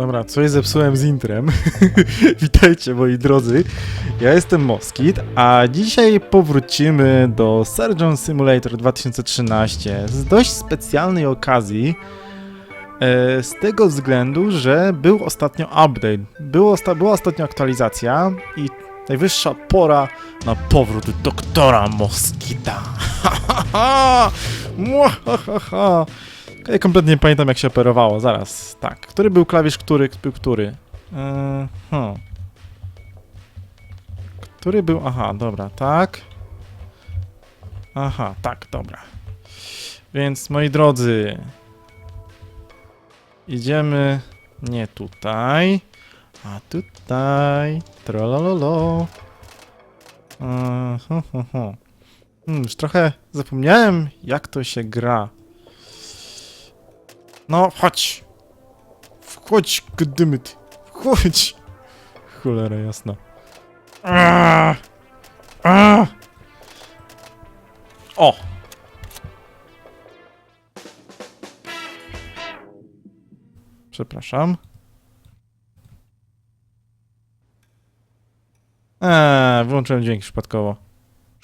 Dobra, coś zepsułem z intrem. Witajcie moi drodzy. Ja jestem Moskit, a dzisiaj powrócimy do Surgeon Simulator 2013 z dość specjalnej okazji. E, z tego względu, że był ostatnio update, było była ostatnio aktualizacja i najwyższa pora na powrót doktora Moskita. Ha, ha, ha! Ja kompletnie nie pamiętam jak się operowało, zaraz, tak. Który był klawisz, który był który? Eee, hmm. Który był, aha, dobra, tak. Aha, tak, dobra. Więc moi drodzy, idziemy nie tutaj, a tutaj. Trolololo. Eee, hu, hu, hu. Hmm, już trochę zapomniałem, jak to się gra. No, chodź. Wchodź, gdymyt. Wchodź. Cholera jasna. Aaaa! Aaaa! O! Przepraszam. Eee, wyłączyłem dźwięk przypadkowo.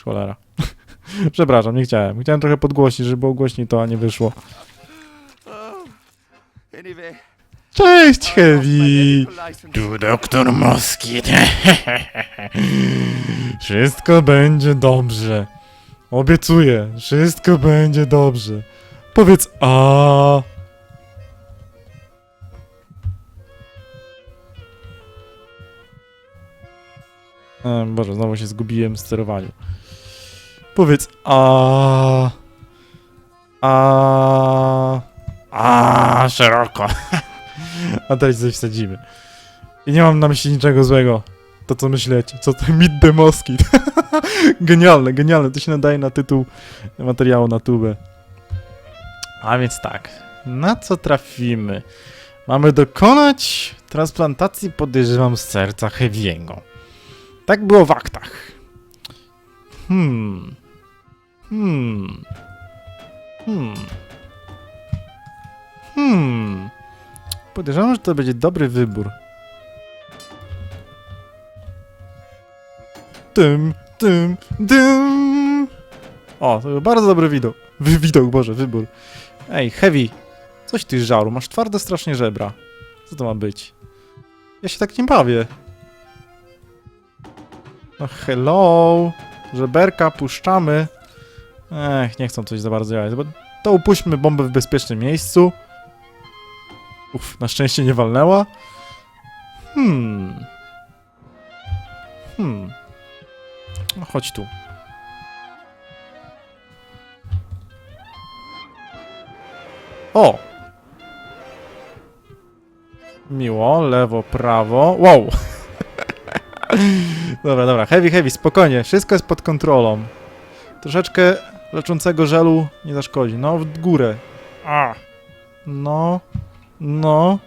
Cholera. Przepraszam, nie chciałem. Chciałem trochę podgłośnić, żeby było głośniej to, a nie wyszło. Cześć, Heavy! Tu doktor Moskit. Wszystko będzie dobrze. Obiecuję, wszystko będzie dobrze. Powiedz a. E, Boże, znowu się zgubiłem w sterowaniu. Powiedz a. A. A szeroko. A teraz coś wsadzimy. I nie mam na myśli niczego złego. To co myślecie? Co to Meet the Moskit? genialne, genialne. To się nadaje na tytuł materiału na tubę. A więc tak. Na co trafimy? Mamy dokonać transplantacji, podejrzewam, z serca Heavy'ego. Tak było w aktach. Hmm. Hmm. Hmm. Hmm. Podejrzewam, że to będzie dobry wybór. Tym, tym, tym. O, to był bardzo dobry widok. Wy, widok, Boże, wybór. Ej, Heavy, coś ty żaru, masz twarde strasznie żebra. Co to ma być? Ja się tak nie bawię. No hello, żeberka puszczamy. Ech, nie chcą coś za bardzo bo to upuśćmy bombę w bezpiecznym miejscu. Uff, na szczęście nie walnęła. Hmm. Hmm. No chodź tu. O! Miło, lewo, prawo. Wow! dobra, dobra, heavy, heavy, spokojnie, wszystko jest pod kontrolą. Troszeczkę leczącego żelu nie zaszkodzi. No, w górę. A! No. No.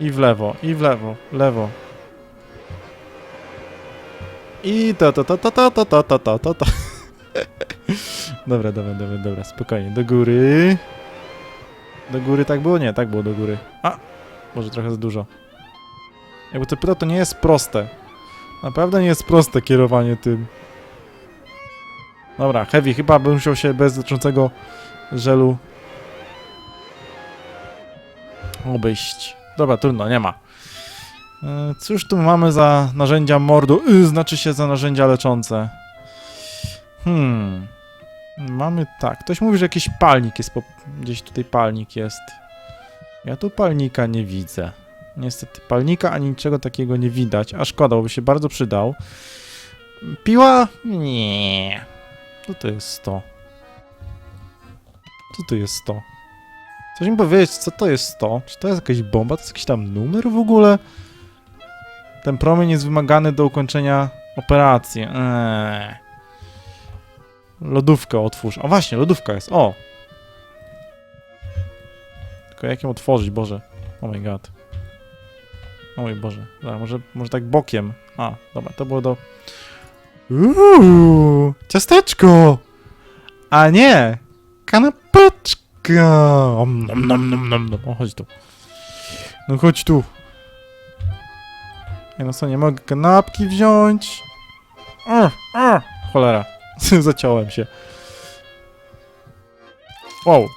I w lewo, i w lewo, lewo. I to, to, to, to, to, to, to, to, to, to, to. Dobra, dobra, dobra, dobra, spokojnie. Do góry. Do góry tak było? Nie, tak było do góry. A! Może trochę za dużo. Jakby to pytał, to nie jest proste. Naprawdę nie jest proste kierowanie tym. Dobra, Heavy, chyba bym musiał się bez dotyczącego żelu obejść. Dobra, trudno, nie ma. E, Cóż tu mamy za narzędzia mordu? Y, znaczy się za narzędzia leczące. Hmm. Mamy tak. Ktoś mówi, że jakiś palnik jest. Po... Gdzieś tutaj palnik jest. Ja tu palnika nie widzę. Niestety palnika ani niczego takiego nie widać. A szkoda, bo by się bardzo przydał. Piła? Nie. Co to jest to? Co to jest to? Coś mi powiedzieć, co to jest to? Czy to jest jakaś bomba? To jest jakiś tam numer w ogóle? Ten promień jest wymagany do ukończenia operacji. Eee. Lodówkę otwórz. A właśnie, lodówka jest. O! Tylko jak ją otworzyć, Boże? Oh my god. O mój Boże. Dobra, może, może tak bokiem. A, dobra, to było do... Uuu, ciasteczko! A nie! Kanapeczka! Nom, nom, nom, nom, nom, nom. O, chodź tu. No chodź tu. Ja no co, nie mogę kanapki wziąć? Cholera. Zaciąłem się. Wow.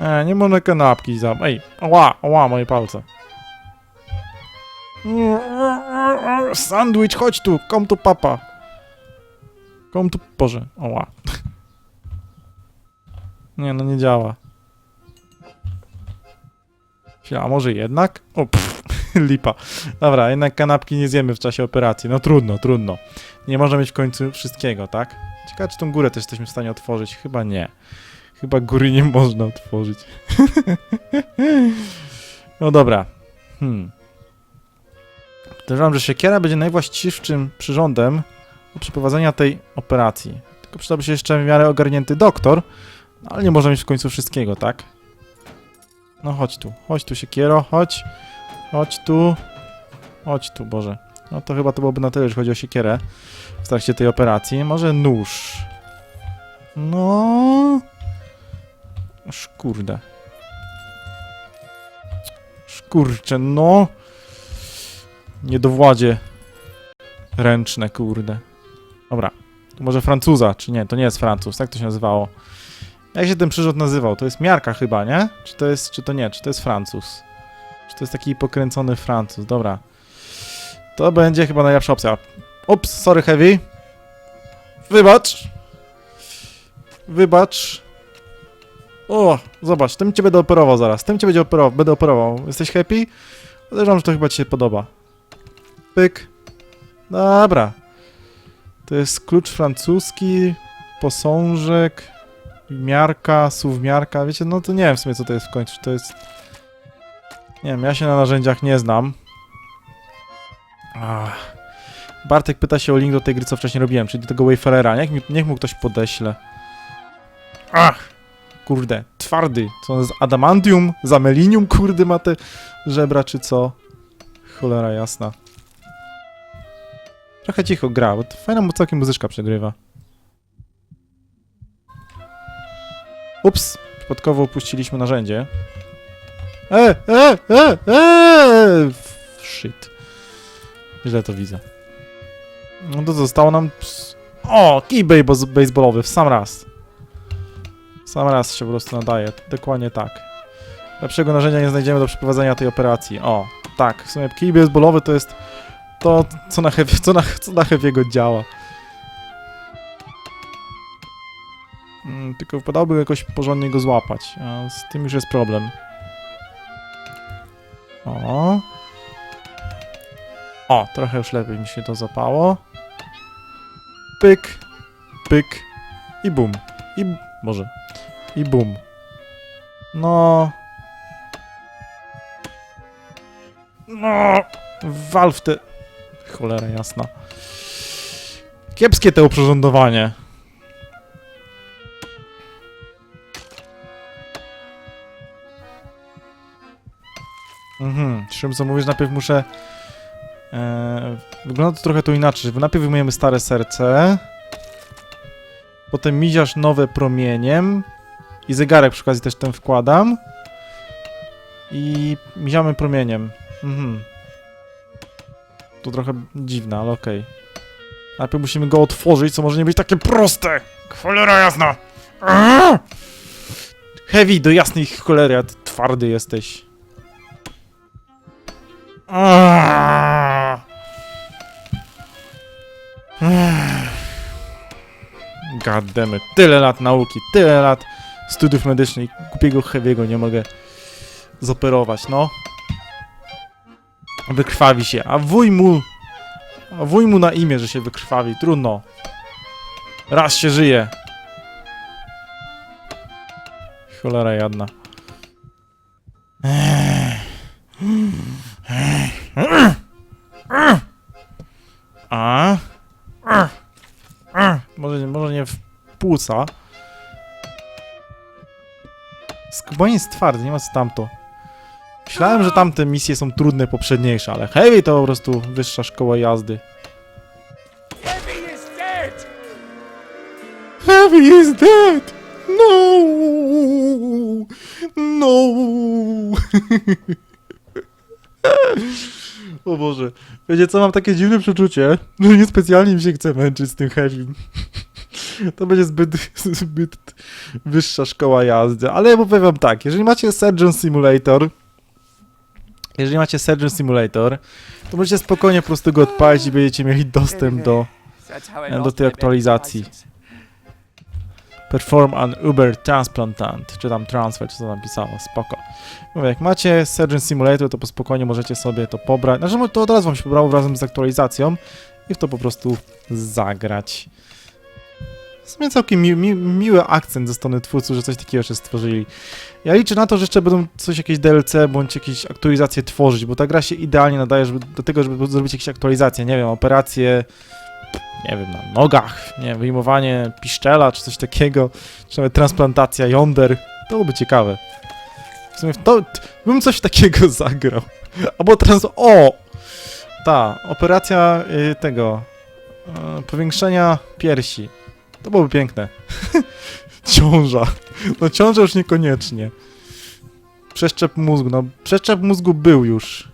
E, nie można kanapki za... Ej, ła, ła, moje palce. Sandwich, chodź tu, kom tu papa. Kom tu, Boże, oła. Nie, no nie działa. Chwila, A może jednak? O, pff, lipa. Dobra, jednak kanapki nie zjemy w czasie operacji. No trudno, trudno. Nie można mieć w końcu wszystkiego, tak? Ciekawe, czy tą górę też jesteśmy w stanie otworzyć. Chyba nie. Chyba góry nie można otworzyć. no dobra. Hmm. Podejrzewam, że siekiera będzie najwłaściwszym przyrządem do przeprowadzenia tej operacji. Tylko przydałby się jeszcze w miarę ogarnięty doktor, ale nie można mieć w końcu wszystkiego, tak? No chodź tu, chodź tu siekiero, chodź. Chodź tu. Chodź tu, Boże. No to chyba to byłoby na tyle, jeśli chodzi o siekierę w trakcie tej operacji. Może nóż. No. Szkurde. Szkurcze, no. Niedowładzie. Ręczne, kurde. Dobra. Może Francuza, czy nie? To nie jest Francuz, tak to się nazywało. Jak się ten przyrząd nazywał? To jest miarka chyba, nie? Czy to jest, czy to nie? Czy to jest Francuz? Czy to jest taki pokręcony Francuz? Dobra. To będzie chyba najlepsza opcja. Ups, sorry Heavy. Wybacz. Wybacz. O, zobacz, tym cię będę operował zaraz. Tym cię będzie operował, będę operował. Jesteś happy? Podejrzewam, że to chyba ci się podoba. Pyk. Dobra. To jest klucz francuski, posążek, miarka, suwmiarka. Wiecie, no to nie wiem w sumie co to jest w końcu. To jest... Nie wiem, ja się na narzędziach nie znam. Ach. Bartek pyta się o link do tej gry, co wcześniej robiłem, czyli do tego Wayfarera. Niech, niech mu ktoś podeśle. Ach! Kurde, twardy. Co on z adamantium? Z amelinium, kurde, ma te żebra, czy co? Cholera jasna. Trochę cicho gra, bo fajna mu całkiem muzyczka przegrywa. Ups, przypadkowo opuściliśmy narzędzie. E, e, e, e! Shit. Źle to widzę. No to zostało nam... O, kij baseballowy w sam raz. W sam raz się po prostu nadaje. Dokładnie tak. Lepszego narzędzia nie znajdziemy do przeprowadzenia tej operacji. O, tak. W sumie kij baseballowy to jest to, co na, heavy, co na, co na heavy'ego działa. Tylko wypadałoby jakoś porządnie go złapać. A z tym już jest problem. O. O, trochę już lepiej mi się to zapało. Pyk, pyk i bum. I może. I bum. No. No. Wal w te... Cholera jasna. Kiepskie to oprzyrządowanie. Mhm, czym co mówisz, najpierw muszę... E, wygląda to trochę tu inaczej, najpierw wyjmujemy stare serce, potem miziasz nowe promieniem i zegarek przy okazji też ten wkładam i miziamy promieniem. Mhm. To trochę dziwne, ale okej. Najpierw musimy go otworzyć, co może nie być takie proste! Cholera jasna! Heavy, do jasnej cholery, a ty twardy jesteś. It. Tyle lat nauki, tyle lat studiów medycznych, głupiego Heavy'ego nie mogę zoperować, no. Wykrwawi się, a wuj mu... A wuj mu na imię, że się wykrwawi, trudno. Raz się żyje. Cholera jadna. Płuca. Skubanie jest twardy, nie ma co tamto. Myślałem, że tamte misje są trudne, poprzedniejsze, ale Heavy to po prostu wyższa szkoła jazdy. Heavy is dead! Heavy is dead! No! No! o Boże. Wiecie co, mam takie dziwne przeczucie, że niespecjalnie mi się chce męczyć z tym heavy. To będzie zbyt, zbyt wyższa szkoła jazdy. Ale ja powiem wam tak, jeżeli macie Surgeon Simulator, jeżeli macie Surgeon Simulator, to możecie spokojnie po prostu go odpalić i będziecie mieli dostęp do do tej aktualizacji. Perform an Uber Transplantant, czy tam transfer, czy co tam pisało, spoko. Mówię, jak macie Surgeon Simulator, to po spokojnie możecie sobie to pobrać, znaczy to od razu wam się pobrało razem z aktualizacją i w to po prostu zagrać. W sumie całkiem mi, mi, miły akcent ze strony twórców, że coś takiego jeszcze stworzyli. Ja liczę na to, że jeszcze będą coś, jakieś DLC, bądź jakieś aktualizacje tworzyć, bo ta gra się idealnie nadaje żeby, do tego, żeby zrobić jakieś aktualizacje, nie wiem, operacje, nie wiem, na nogach, nie wiem, wyjmowanie piszczela, czy coś takiego, czy nawet transplantacja jąder, to byłoby ciekawe. W sumie w to, bym coś takiego zagrał. Albo trans... O! Ta, operacja y, tego, y, powiększenia piersi. To byłoby piękne. ciąża. No ciąża już niekoniecznie. Przeszczep mózgu, no przeszczep mózgu był już.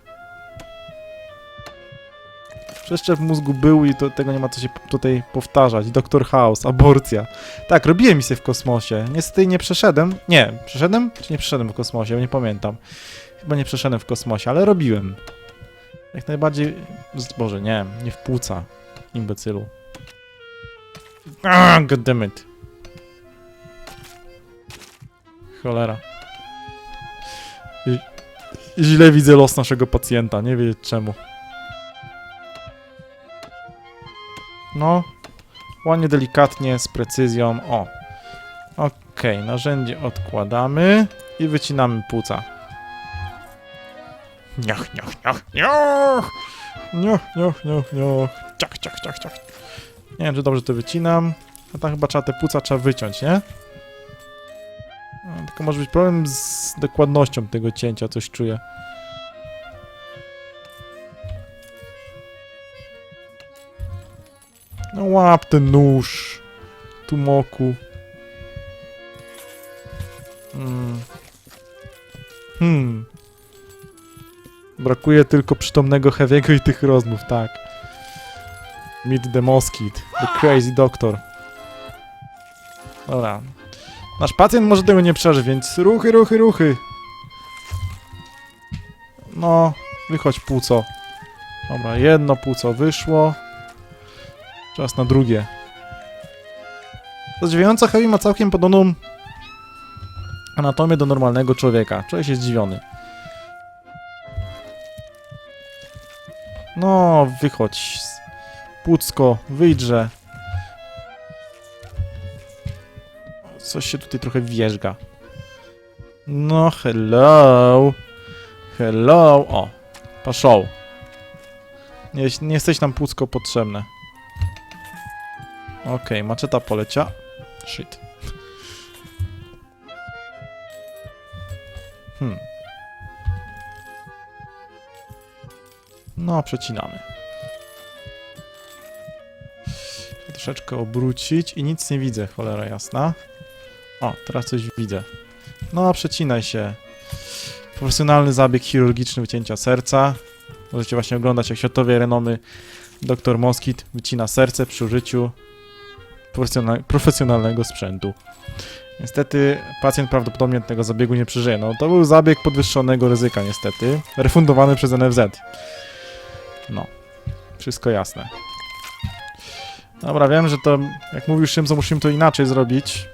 Przeszczep mózgu był i to, tego nie ma co się tutaj powtarzać. Doktor House, aborcja. Tak, robiłem misję w kosmosie. Niestety nie przeszedłem. Nie, przeszedłem? Czy nie przeszedłem w kosmosie? Nie pamiętam. Chyba nie przeszedłem w kosmosie, ale robiłem. Jak najbardziej... Boże, nie, nie w płuca. Imbecylu. Ah, goddammit. Cholera. I- Źle widzę los naszego pacjenta, nie wiem czemu. No, ładnie, delikatnie, z precyzją. O. Okej, narzędzie odkładamy i wycinamy płuca. Niach, niach, niach, niach! Niach, niach, niach, niach. Ciach, ciach, ciach, ciach. Nie wiem, czy dobrze to wycinam. A tam chyba trzeba te płuca trzeba wyciąć, nie? No, tylko może być problem z dokładnością tego cięcia, coś czuję. No łap ten nóż. Tumoku. Hmm. Hmm. Brakuje tylko przytomnego Heavy'ego i tych rozmów, tak. Meet the Mosquito, the crazy doctor. Dobra. Nasz pacjent może tego nie przeżyć, więc ruchy, ruchy, ruchy. No, wychodź płuco. Dobra, jedno płuco wyszło. Czas na drugie. Zadziwiająco Heavy ma całkiem podobną anatomię do normalnego człowieka. Człowiek jest zdziwiony. No, wychodź. Płucko, wyjdźże. Coś się tutaj trochę wierzga. No, hello. Hello. O, paszą. Nie, nie jesteś nam płucko potrzebne. Okej, maczeta polecia. Shit. Hmm. No, przecinamy. Troszeczkę obrócić i nic nie widzę, cholera jasna. O, teraz coś widzę. No, przecinaj się. Profesjonalny zabieg chirurgiczny wycięcia serca. Możecie właśnie oglądać, jak światowej renomy dr Moskit wycina serce przy użyciu profesjonal profesjonalnego sprzętu. Niestety pacjent prawdopodobnie tego zabiegu nie przeżyje. No to był zabieg podwyższonego ryzyka niestety, refundowany przez NFZ. No, wszystko jasne. Dobra, wiem, że to, jak mówił Szymzo, musimy to inaczej zrobić.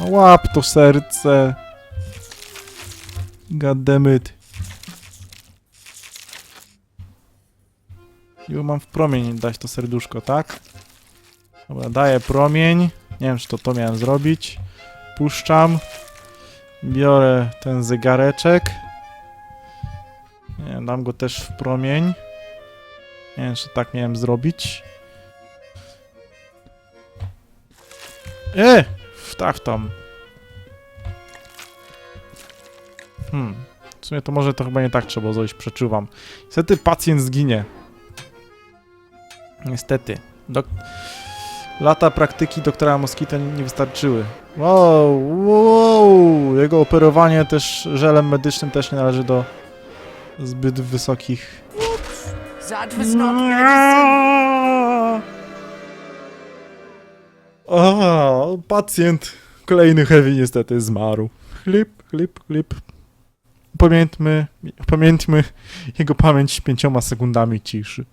No łap to serce. Goddammit. I mam w promień dać to serduszko, tak? Dobra, daję promień. Nie wiem, czy to to miałem zrobić. Puszczam. Biorę ten zegareczek. Nie dam go też w promień. Nie wiem, czy tak miałem zrobić. E! Wstaw tam. Hmm. W sumie to może to chyba nie tak trzeba zrobić, przeczuwam. Niestety pacjent zginie. Niestety. Dok- Lata praktyki doktora Moskita nie wystarczyły. Wow, wow, jego operowanie też żelem medycznym też nie należy do zbyt wysokich. O, pacjent kolejny heavy niestety zmarł. Chlip, chlip, chlip. Pamiętmy, pamiętmy jego pamięć pięcioma sekundami ciszy.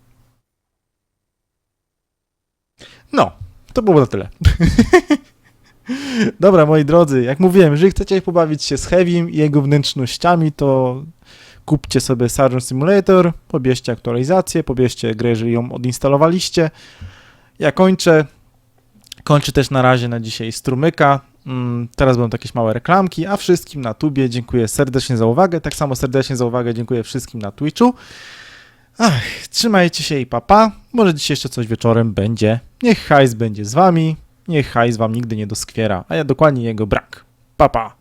No, to było na tyle. Dobra, moi drodzy, jak mówiłem, jeżeli chcecie pobawić się z Heavym i jego wnętrznościami, to kupcie sobie Sargent Simulator, pobierzcie aktualizację, pobierzcie grę, jeżeli ją odinstalowaliście. Ja kończę. Kończę też na razie na dzisiaj strumyka. Mm, Teraz będą jakieś małe reklamki, a wszystkim na tubie dziękuję serdecznie za uwagę. Tak samo serdecznie za uwagę dziękuję wszystkim na Twitchu. Ach, trzymajcie się i papa. Może dzisiaj jeszcze coś wieczorem będzie. Niech hajs będzie z wami. Niech hajs wam nigdy nie doskwiera, a ja dokładnie jego brak. Papa.